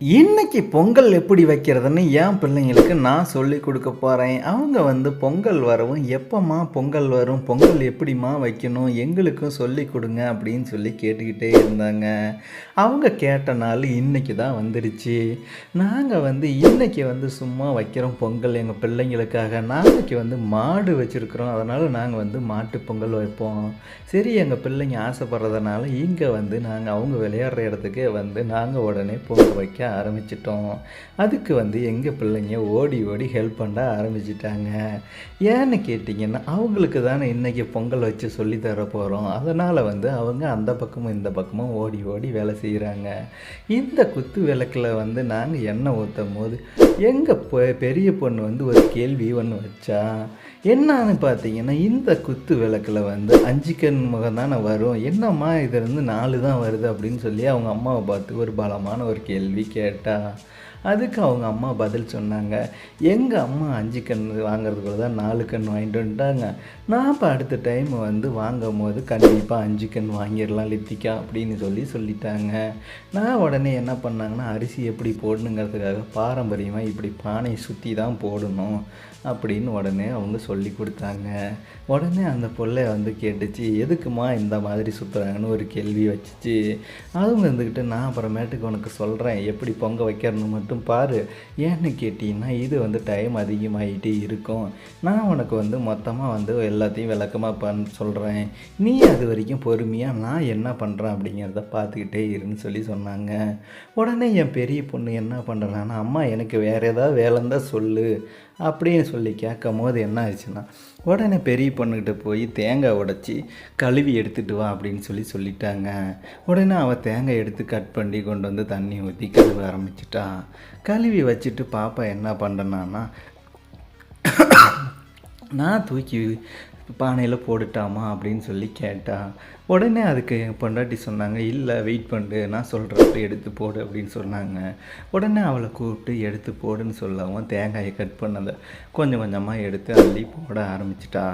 இன்னைக்கு பொங்கல் எப்படி வைக்கிறதுன்னு என் பிள்ளைங்களுக்கு நான் சொல்லி கொடுக்க போகிறேன் அவங்க வந்து பொங்கல் வரவும் எப்போம்மா பொங்கல் வரும் பொங்கல் எப்படிம்மா வைக்கணும் எங்களுக்கும் சொல்லி கொடுங்க அப்படின்னு சொல்லி கேட்டுக்கிட்டே இருந்தாங்க. அவங்க கேட்ட நாள் இன்னைக்கு தான் வந்துடுச்சு நாங்கள் வந்து இன்னைக்கு வந்து சும்மா வைக்கிறோம் பொங்கல் எங்கள் பிள்ளைங்களுக்காக. நாளைக்கு வந்து மாடு வச்சுருக்குறோம். அதனால் நாங்கள் வந்து மாட்டு பொங்கல் வைப்போம். சரி எங்கள் பிள்ளைங்க ஆசைப்படுறதுனால இங்கே வந்து நாங்கள் அவங்க விளையாடுற இடத்துக்கே வந்து நாங்கள் உடனே பொங்கல் வைக்க ஆரம்பிச்சிட்டோம். அதுக்கு வந்து எங்கள் பிள்ளைங்க ஓடி ஓடி ஹெல்ப் பண்ண ஆரம்பிச்சிட்டாங்க. ஏன்னு கேட்டிங்கன்னா அவங்களுக்கு தானே இன்றைக்கி பொங்கல் வச்சு சொல்லி தர போகிறோம் அதனால் வந்து அவங்க அந்த பக்கமும் இந்த பக்கமும் ஓடி ஓடி வேலை செய்கிறாங்க இந்த குத்து விளக்கில் வந்து நாங்கள் எண்ணெய் ஊற்றும் போது எங்கள் பெரிய பொண்ணு வந்து ஒரு கேள்வி ஒன்று வச்சா என்னன்னு பார்த்தீங்கன்னா இந்த குத்து விளக்கில் வந்து அஞ்சு கண் முகம் தானே வரும். என்னம்மா இதுலேருந்து நாலு தான் வருது அப்படின்னு சொல்லி அவங்க அம்மாவை பார்த்து ஒரு பலமான ஒரு கேள்வி கேட்டால் அதுக்கு அவங்க அம்மா பதில் சொன்னாங்க. எங்கள் அம்மா அஞ்சு கண் வாங்குறதுக்குள்ள தான் நாலு கண் வாங்கிட்டு வந்துட்டாங்க. நான் இப்போ அடுத்த டைம் வந்து வாங்கும் போது கண்டிப்பாக அஞ்சு கண் வாங்கிடலாம் லித்திக்கா அப்படின்னு சொல்லி சொல்லிட்டாங்க. நான் உடனே என்ன பண்ணாங்கன்னா அரிசி எப்படி போடணுங்கிறதுக்காக பாரம்பரியமாக இப்படி பானையை சுற்றி தான் போடணும் அப்படின்னு உடனே அவங்க சொல்லி கொடுத்தாங்க. உடனே அந்த பிள்ளை வந்து கேட்டுச்சு எதுக்குமா இந்த மாதிரி சுற்றுறாங்கன்னு ஒரு கேள்வி வச்சுச்சு. அவங்க இருந்துக்கிட்டு நான் அப்புறமேட்டுக்கு உனக்கு சொல்கிறேன் எப்படி பொங்க வைக்கிறன்னு மட்டும் மட்டும் பாரு. ஏன்னு கேட்டிங்கன்னா இது வந்து டைம் அதிகமாகிட்டே இருக்கும். நான் உனக்கு வந்து மொத்தமாக வந்து எல்லாத்தையும் விளக்கமாக பண் சொல்கிறேன் நீ அது வரைக்கும் பொறுமையாக நான் என்ன பண்ணுறேன் அப்படிங்கிறத பார்த்துக்கிட்டே இருன்னு சொல்லி சொன்னாங்க. உடனே என் பெரிய பொண்ணு என்ன பண்ணுறான்னா அம்மா எனக்கு வேறு ஏதாவது வேலை சொல்லு. அப்படின்னு சொல்லி கேட்கும் போது என்ன ஆச்சுன்னா உடனே பெரிய பொண்ணுக்கிட்ட போய் தேங்காய் உடச்சி கழுவி எடுத்துகிட்டு வா அப்படின்னு சொல்லி சொல்லிட்டாங்க. உடனே அவள் தேங்காய் எடுத்து கட் பண்ணி கொண்டு வந்து தண்ணி ஊற்றி கழுவ ஆரம்பிச்சிட்டா. கழுவி வச்சுட்டு பாப்பா என்ன பண்ணுறேன்னா நான் தூக்கி பானையில் போட்டுட்டாமா அப்படின்னு சொல்லி கேட்டா உடனே அதுக்கு என் பொண்டாட்டி சொன்னாங்க இல்லை வெயிட் பண்ணு நான் சொல்கிறப்ப எடுத்து போடு அப்படின்னு சொன்னாங்க. உடனே அவளை கூப்பிட்டு எடுத்து போடுன்னு சொல்லவும் தேங்காயை கட் பண்ணதை கொஞ்சம் கொஞ்சமாக எடுத்து அள்ளி போட ஆரம்பிச்சிட்டா.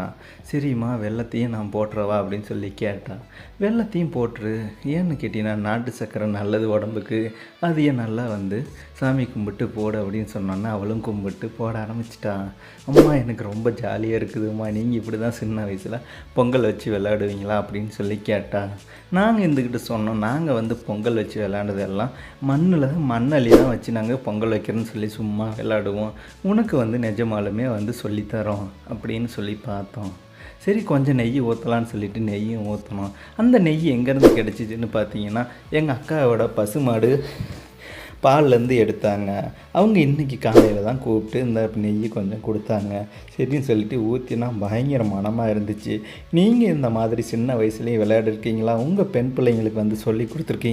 சரிம்மா வெள்ளத்தையும் நான் போட்டுறவா? அப்படின்னு சொல்லி கேட்டான் வெள்ளத்தையும் போட்டுரு. ஏன்னு கேட்டிங்கன்னா நாட்டு சக்கரை நல்லது உடம்புக்கு. அதையே நல்லா வந்து சாமி கும்பிட்டு போடு அப்படின்னு சொன்னோன்னே அவளும் கும்பிட்டு போட ஆரம்பிச்சிட்டா. அம்மா எனக்கு ரொம்ப ஜாலியாக இருக்குதும்மா. நீங்கள் இப்படி தான் சின்ன வயசில் பொங்கல் வச்சு விளையாடுவீங்களா? அப்படின்னு சொல்லி கேட்டாங்க. நாங்கள் இருந்துக்கிட்டு சொன்னோம் நாங்கள் வந்து பொங்கல் வச்சு விளையாண்டதெல்லாம் மண்ணில் மண்ணலி தான் வச்சு நாங்கள் பொங்கல் வைக்கிறோன்னு சொல்லி சும்மா விளையாடுவோம். உனக்கு வந்து நிஜமாலுமே வந்து சொல்லித்தரோம் அப்படின்னு சொல்லி பார்த்தோம். சரி கொஞ்சம் நெய் ஊற்றலான்னு சொல்லிட்டு நெய்யும் ஊற்றணும் அந்த நெய் எங்கேருந்து கிடச்சிச்சின்னு பார்த்தீங்கன்னா எங்கள் அக்காவோட பசுமாடு பால்லேருந்து எடுத்தாங்க. அவங்க இன்றைக்கி காலையில் தான் கூப்பிட்டு இந்த நெய் கொஞ்சம் கொடுத்தாங்க. சரின்னு சொல்லிட்டு ஊற்றினா பயங்கர மனமாக இருந்துச்சு. நீங்கள் இந்த மாதிரி சின்ன வயசுலேயும் விளையாடிருக்கீங்களா? உங்கள் பெண் பிள்ளைங்களுக்கு வந்து சொல்லி கொடுத்துருக்கீங்க.